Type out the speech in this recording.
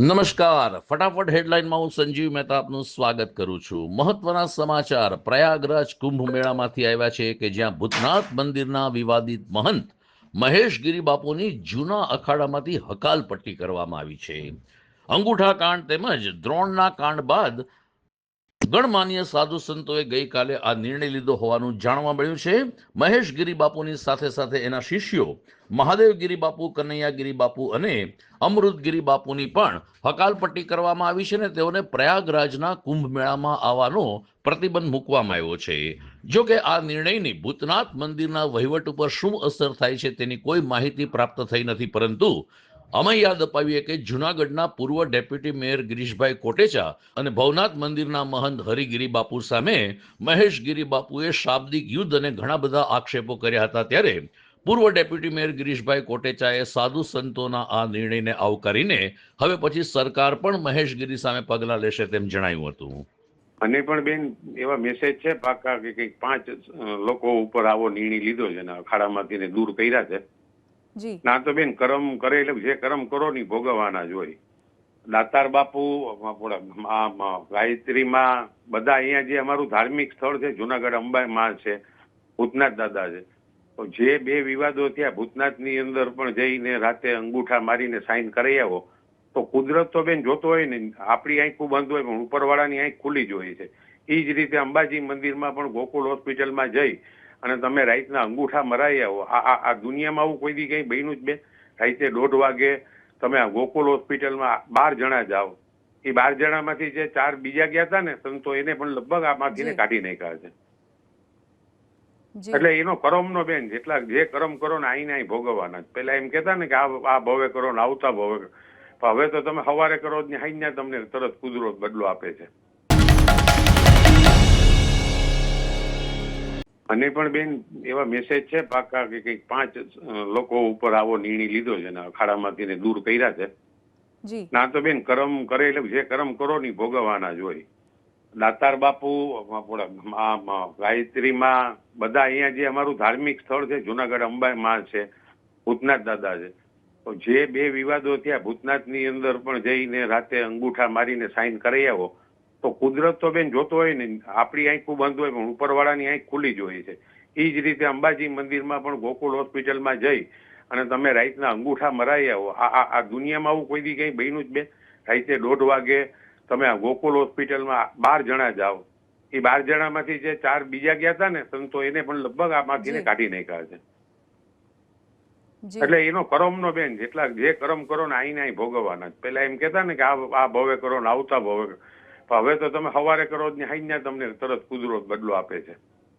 નમસ્કાર. ફટાફટ હેડલાઇનમાં હું સંજીવ મહેતા આપનું સ્વાગત કરું છું. મહત્વના સમાચાર. પ્રયાગરાજ કુંભ મેળામાંથી આવ્યા છે કે જ્યાં ભૂતનાથ મંદિરના વિવાદિત મહંત મહેશ ગિરી બાપુની જૂના અખાડામાંથી હકાલપટ્ટી કરવામાં આવી છે. અંગૂઠા કાંડ તેમજ દ્રોણના કાંડ બાદ ગણમાન્ય સાધુ સંતોએ ગઈકાલે આ નિર્ણય લીધો હોવાનું જાણવા મળ્યું છે. મહેશ ગિરી બાપુની સાથે સાથે એના શિષ્યો મહાદેવ ગિરી બાપુ કનૈયા ગિરી બાપુ અને અમૃત ગિરી બાપુની પણ હકાલપટ્ટી કરવામાં આવી છે ને તેઓને પ્રયાગરાજના કુંભ મેળામાં આવવાનો પ્રતિબંધ મૂકવામાં આવ્યો છે. જો કે આ નિર્ણયની ભૂતનાથ મંદિરના વહીવટ ઉપર શું અસર થાય છે તેની કોઈ માહિતી પ્રાપ્ત થઈ નથી, પરંતુ અમે યાદ અપાવીએ કે જૂનાગઢના પૂર્વ ડેપ્યુટી મેયર ગિરીશભાઈ કોટેચા અને ભવનાથ મંદિરના મહંત હરિગીરી બાપુ સામે મહેશ ગિરી બાપુએ શાબ્દિક યુદ્ધ અને ઘણા બધા આક્ષેપો કર્યા હતા ત્યારે પૂર્વ ડેપ્યુટી મેયર ગિરીશભાઈ કોટેચાએ સાધુ સંતોના આ નિર્ણયને આવકારીને હવે પછી સરકાર પણ મહેશ ગિરી સામે પગલાં લેશે તેમ જણાવ્યું હતું. અને પણ બેન, એવા મેસેજ છે પાકા કે કંઈક પાંચ લોકો ઉપર આવો નિર્ણય લીધો છે અને અખાડામાંથી દૂર કર્યા છે. ના તો બેન કરમ કરે એટલે જે કરમ કરો ની ભોગવવાના જ દાતાર બાપુ ગાયત્રીમાં બધા અહીંયા જે અમારું ધાર્મિક સ્થળ છે, જુનાગઢ અંબામાં છે, ભૂતનાથ દાદા છે. જે બે વિવાદો થયા, ભૂતનાથની અંદર પણ જઈને રાતે અંગૂઠા મારીને સાઈન કરી આવો, તો કુદરત તો બેન જોતો હોય ને, આપણી આંખ બંધ હોય, પણ ઉપરવાળાની આંખ ખુલ્લી જ હોય છે. એ જ રીતે અંબાજી મંદિરમાં પણ ગોકુળ હોસ્પિટલમાં જઈ અને તમે રાઈતના અંગૂઠા મરાઈ આવો. આ આ દુનિયામાં આવું કોઈ દી કંઈ બન્યું જ બે. રાઈતે દોઢ વાગે તમે આ ગોકુળ હોસ્પિટલમાં બાર જણા જાઓ. એ બાર જણામાંથી જે ચાર બીજા ગયા હતા ને સંતો એને પણ લગભગ આ ને કાઢી નાખ્યા છે. એટલે એનો કરમનો બેન જેટલા જે કરમ કરો ને આઈને અહીં ભોગવવાના પેલા એમ કેતા ને કે આ આ ભવે કરો ને આવતા ભવે કરો. હવે તો તમે સવારે કરો ને હાઈના તમને તરત કુદરત બદલો આપે છે. અને પણ બેન એવા મેસેજ છે પાકા કે કંઈક પાંચ લોકો ઉપર આવો નિર્ણય લીધો છે ને અખાડામાંથી દૂર કર્યા છે. ના તો બેન કરમ કરે એટલે જે કરમ કરો ની ભોગવવાના જ હોય. દાતાર બાપુ ગાયત્રીમાં બધા અહીંયા જે અમારું ધાર્મિક સ્થળ છે જુનાગઢ અંબામાં છે ભૂતનાથ દાદા છે. તો જે બે વિવાદો થયા ભૂતનાથની અંદર પણ જઈને રાતે અંગૂઠા મારીને સાઈન કરી આવો. તો કુદરત તો બેન જોતો હોય ને આપણી આંખું બંધ હોય પણ ઉપરવાળાની આંખ ખુલ્લી જ હોય છે. એ જ રીતે અંબાજી મંદિરમાં પણ ગોકુળ હોસ્પિટલમાં જઈ અને તમે રાઈતના અંગૂઠા મરાઈ આવો. આ આ દુનિયામાં આવું કોઈ દી કંઈ બન્યું જ બેન. રાઈતે દોઢ વાગે તમે આ ગોકુલ હોસ્પિટલમાં બાર જણા જાઓ. એ બાર જણામાંથી જે ચાર બીજા ગયા હતા ને સંતો એને પણ લગભગ આ ને કાઢી નાખ્યા છે. એટલે એનો કરમનો બેન જેટલા જે કરમ કરો ને આઈને અહીં ભોગવવાના. પેલા એમ કેતા ને કે આ ભવે કરો ને આવતા ભવે કરો. હવે તો તમે સવારે કરો ને હાઈના તમને તરત કુદરત બદલો આપે છે.